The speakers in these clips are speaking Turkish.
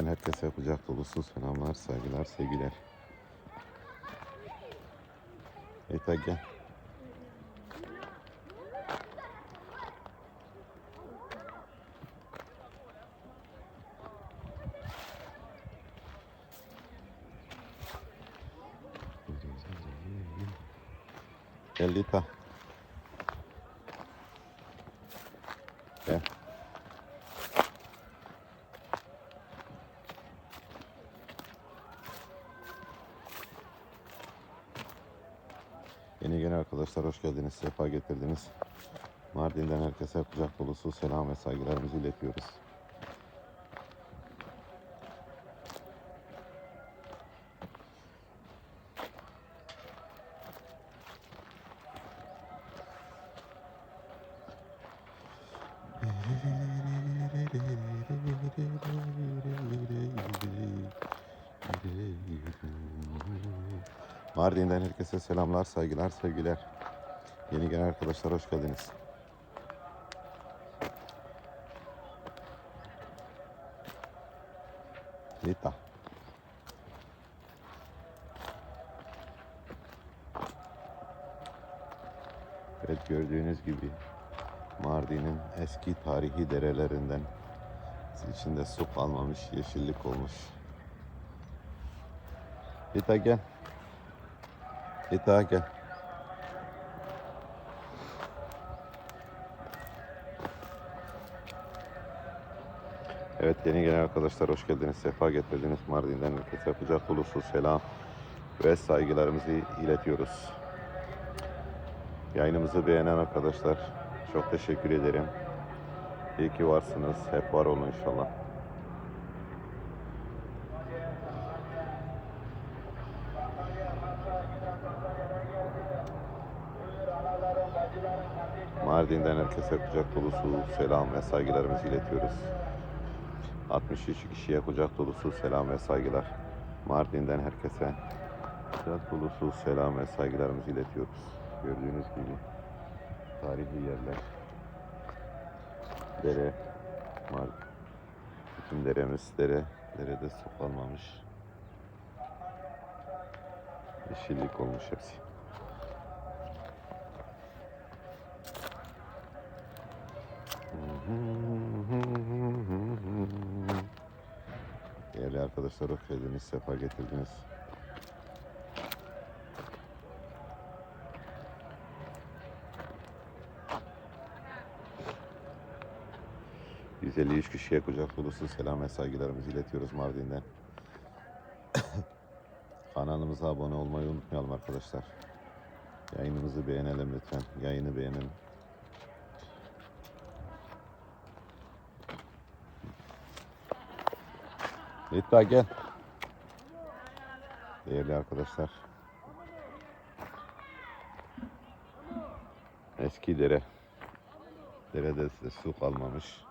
Mardin'den herkese kucak dolusu selamlar, saygılar, sevgiler. Gel. Gel Lita. Gel. Yeni gelen arkadaşlar hoş geldiniz, sefa getirdiniz. Mardin'den herkese kucak dolusu selam ve saygılarımızı iletiyoruz. Mardin'den herkese selamlar, saygılar, sevgiler. Yeni gelen arkadaşlar hoş geldiniz. Lita. Evet gördüğünüz gibi Mardin'in eski tarihi derelerinden içinde su kalmamış, yeşillik olmuş. Lita gel. Lita gel. Evet yeni gelen arkadaşlar hoş geldiniz. Sefa getirdiniz Mardin'den herkese kucak dolusu selam ve saygılarımızı iletiyoruz. Yayınımızı beğenen arkadaşlar çok teşekkür ederim. İyi ki varsınız. Hep var olun inşallah. Mardin'den herkese kucak dolusu selam ve saygılarımızı iletiyoruz. 63 kişiye kucak dolusu selam ve saygılar. Mardin'den herkese kucak dolusu selam ve saygılarımızı iletiyoruz. Gördüğünüz gibi tarihi yerler. Dere, Mardin. Bütün deremiz dere, derede su kalmamış. Yeşillik olmuş hepsi. Değerli arkadaşlar hoş geldiniz, sefa getirdiniz. ...153 kişiye kucak dolusu selam ve saygılarımızı iletiyoruz Mardin'den. Kanalımıza abone olmayı unutmayalım arkadaşlar. Yayınımızı beğenelim lütfen. Yayını beğenelim. Lütfen gel. Değerli arkadaşlar. Eski dere. Derede de su kalmamış.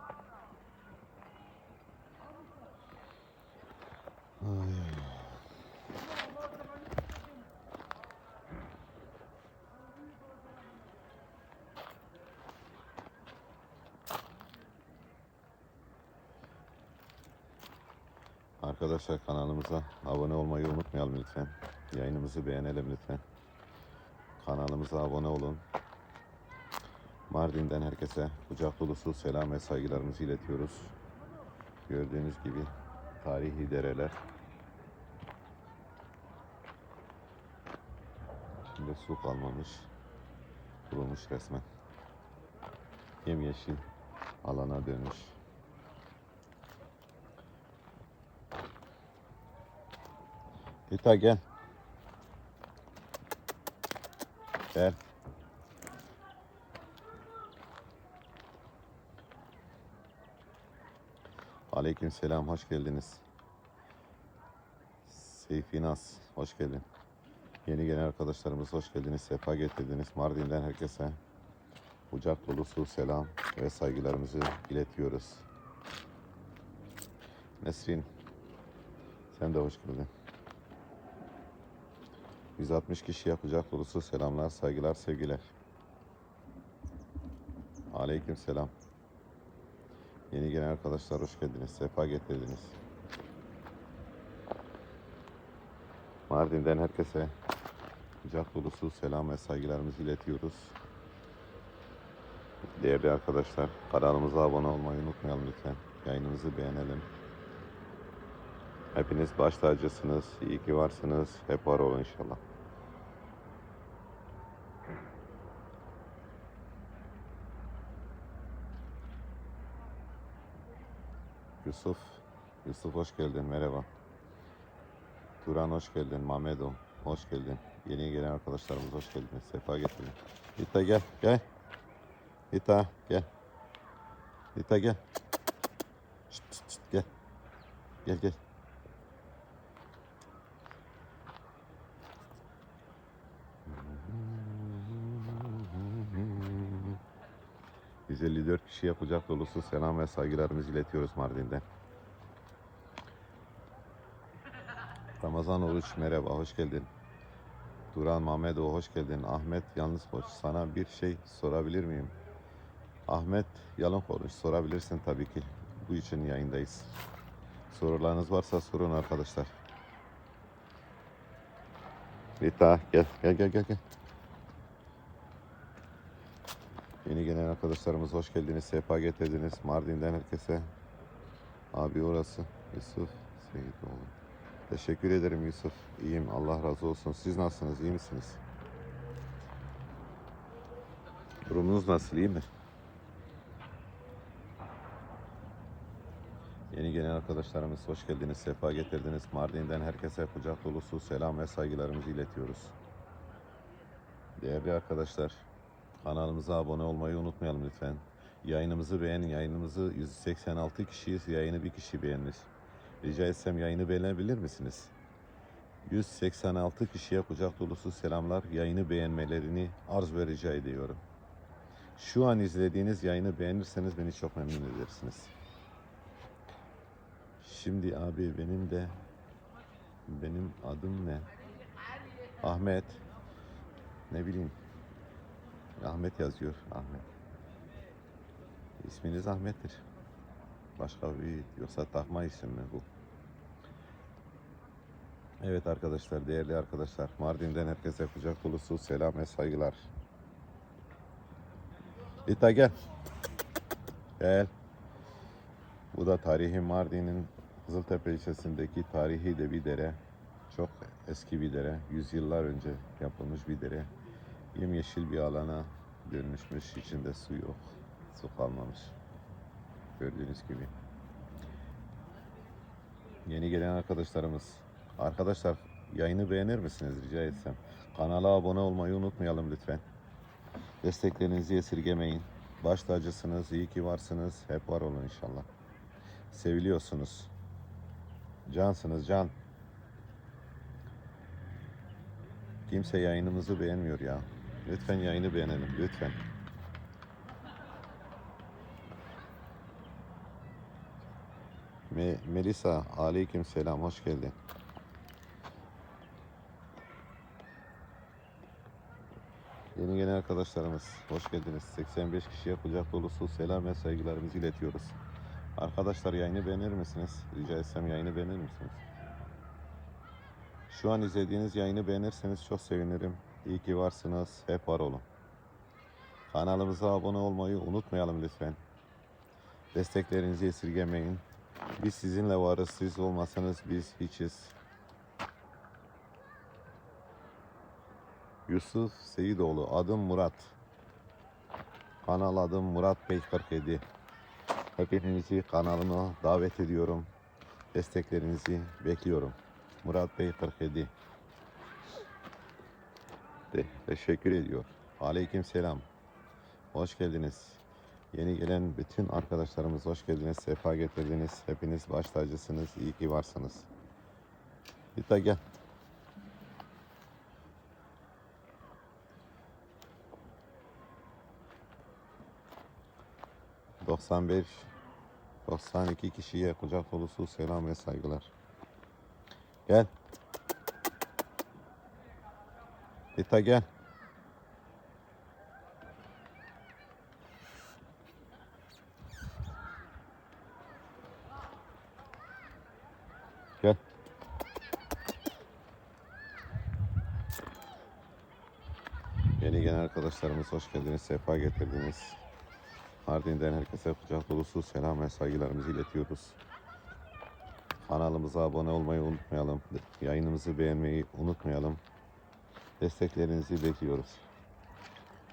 Arkadaşlar kanalımıza abone olmayı unutmayalım lütfen. Yayınımızı beğenelim lütfen. Kanalımıza abone olun. Mardin'den herkese kucak dolusu selam ve saygılarımızı iletiyoruz. Gördüğünüz gibi tarihi dereler. İçinde su kalmamış. Kurumuş resmen. Yemyeşil alana dönmüş. Lita gel. Gel. Aleyküm selam, hoş geldiniz. Seyfi Naz, hoş geldin. Yeni gelen arkadaşlarımız hoş geldiniz, sefa getirdiniz. Mardin'den herkese kucak dolusu selam ve saygılarımızı iletiyoruz. Nesrin, sen de hoş geldin. 160 kişiye kucak dolusu selamlar, saygılar, sevgiler. Aleyküm selam. Yeni gelen arkadaşlar hoş geldiniz. Sefa getirdiniz. Mardin'den herkese kucak dolusu selam ve saygılarımızı iletiyoruz. Değerli arkadaşlar kanalımıza abone olmayı unutmayalım lütfen. Yayınımızı beğenelim. Hepiniz baş tacısınız. İyi ki varsınız. Hep var olun inşallah. Yusuf. Yusuf hoş geldin. Merhaba. Turan hoş geldin. Mamedo hoş geldin. Yeni gelen arkadaşlarımız hoş geldiniz. Sefa getirin. Hita gel. Gel. Hita gel. Hita gel. Şşt, şşt, gel. Gel gel. ...154 kişiye kucak dolusu selam ve saygılarımızı iletiyoruz Mardin'den. Ramazan Oruç merhaba, hoş geldin. Duran Mahmedov hoş geldin. Ahmet Yalnız Koç, sana bir şey sorabilir miyim? Ahmet Yalın Koç, sorabilirsin tabii ki. Bu için yayındayız. Sorularınız varsa sorun arkadaşlar. Rita gel, gel, gel, gel, gel. Yeni gelen arkadaşlarımız hoş geldiniz, sefa getirdiniz. Mardin'den herkese. Abi orası Yusuf Seyitoğlu. Teşekkür ederim Yusuf. İyiyim. Allah razı olsun. Siz nasılsınız? İyi misiniz? Durumunuz nasıl? İyi mi? Yeni gelen arkadaşlarımız hoş geldiniz. Sefa getirdiniz. Mardin'den herkese kucak dolusu selam ve saygılarımızı iletiyoruz. Değerli arkadaşlar, kanalımıza abone olmayı unutmayalım lütfen. Yayınımızı beğenin. Yayınımızı 186 kişiyiz. Yayını bir kişi beğenmiş. Rica etsem yayını beğenebilir misiniz? 186 kişiye kucak dolusu selamlar. Yayını beğenmelerini arz ve rica ediyorum. Şu an izlediğiniz yayını beğenirseniz beni çok memnun edersiniz. Şimdi abi benim de benim adım ne? Ahmet. Ne bileyim. Ahmet yazıyor. Ahmet. İsminiz Ahmet'tir. Başka bir yoksa takma isim mi bu? Evet arkadaşlar, değerli arkadaşlar. Mardin'den herkese kucak dolusu selam ve saygılar. Lita gel. Gel. Bu da tarihi Mardin'in Kızıltepe ilçesindeki tarihi de bir dere. Çok eski bir dere. Yüzyıllar önce yapılmış bir dere. Yemyeşil bir alana dönüşmüş. İçinde su yok. Su kalmamış. Gördüğünüz gibi. Yeni gelen arkadaşlarımız. Arkadaşlar yayını beğenir misiniz rica etsem? Kanala abone olmayı unutmayalım lütfen. Desteklerinizi esirgemeyin. Baş tacısınız, iyi ki varsınız. Hep var olun inşallah. Seviliyorsunuz. Cansınız can. Kimse yayınımızı beğenmiyor ya. Lütfen yayını beğenelim lütfen. Me Melisa, aleyküm selam, hoş geldin. Yeni gelen arkadaşlarımız, hoş geldiniz. 85 kişiye kucak dolusu selam ve saygılarımızı iletiyoruz. Arkadaşlar yayını beğenir misiniz? Rica etsem yayını beğenir misiniz? Şu an izlediğiniz yayını beğenirseniz çok sevinirim. İyi ki varsınız, hep var olun. Kanalımıza abone olmayı unutmayalım lütfen. Desteklerinizi esirgemeyin. Biz sizinle varız. Siz olmasanız biz hiçiz. Yusuf Seyidoğlu. Adım Murat. Kanal adım Murat Bey 47. Hepinizi kanalıma davet ediyorum. Desteklerinizi bekliyorum. Murat Bey 47. De, teşekkür ediyor. Aleyküm selam. Hoş geldiniz. Yeni gelen bütün arkadaşlarımız hoş geldiniz, sefa getirdiniz. Hepiniz baş tacısınız, iyi ki varsınız. Lita gel. ...95... ...92 kişiye kucak dolusu selam ve saygılar. Gel. Dita gel. Gel. Yeni genel arkadaşlarımız hoş geldiniz, sefa getirdiniz. Mardin'den herkese kucak dolusu selam ve saygılarımızı iletiyoruz. Kanalımıza abone olmayı unutmayalım. Yayınımızı beğenmeyi unutmayalım. Desteklerinizi bekliyoruz.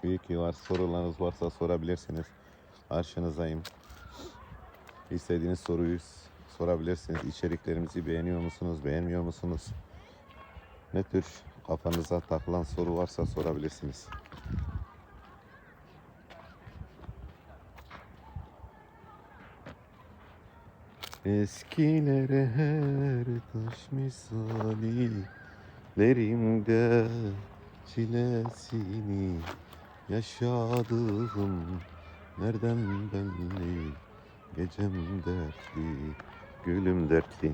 Büyük var sorularınız varsa sorabilirsiniz. Karşınızdayım. İstediğiniz soruyu sorabilirsiniz. İçeriklerimizi beğeniyor musunuz, beğenmiyor musunuz? Ne tür kafanıza takılan soru varsa sorabilirsiniz. Eskilere her taş misali Lerimde çilesini yaşadığım nereden belli? Gecem dertli, gülüm dertli.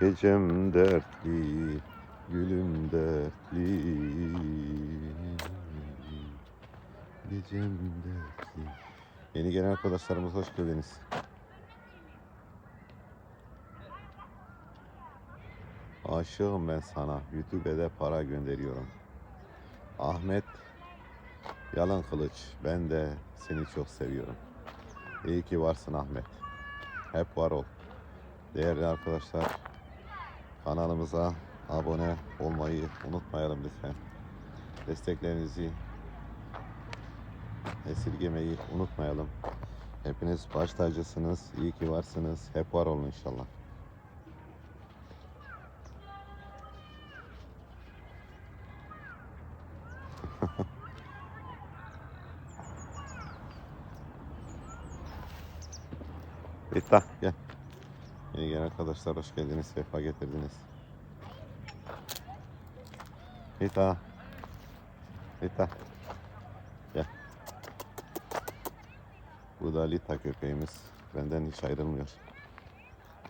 Gecem dertli, gülüm dertli. Gecem dertli. Yeni gelen arkadaşlarımız hoş geldiniz. Aşığım ben sana. YouTube'de para gönderiyorum. Ahmet Yalan Kılıç. Ben de seni çok seviyorum. İyi ki varsın Ahmet. Hep var ol. Değerli arkadaşlar kanalımıza abone olmayı unutmayalım lütfen. Desteklerinizi esirgemeyi unutmayalım. Hepiniz baş tacısınız. İyi ki varsınız. Hep var olun inşallah. Bita gel. Yeni gelen arkadaşlar hoş geldiniz. Sefa getirdiniz. Bita. Bita. Gel. Bu da Lita köpeğimiz. Benden hiç ayrılmıyor.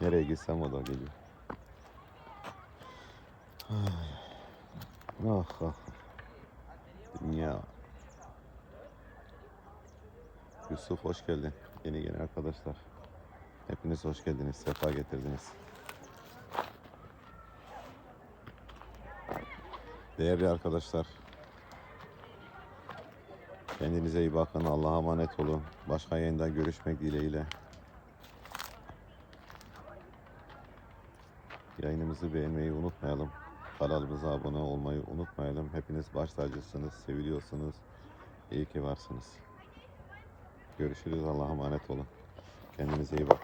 Nereye gitsem o da geliyor. Ah ah. Dünya. Yusuf hoş geldin. Yeni gelen arkadaşlar. Hepiniz hoş geldiniz. Sefa getirdiniz. Değerli arkadaşlar. Kendinize iyi bakın. Allah'a emanet olun. Başka yayında görüşmek dileğiyle. Yayınımızı beğenmeyi unutmayalım. Kanalımıza abone olmayı unutmayalım. Hepiniz baş tacısınız, seviliyorsunuz. İyi ki varsınız. Görüşürüz. Allah'a emanet olun. Kendinize iyi bakın.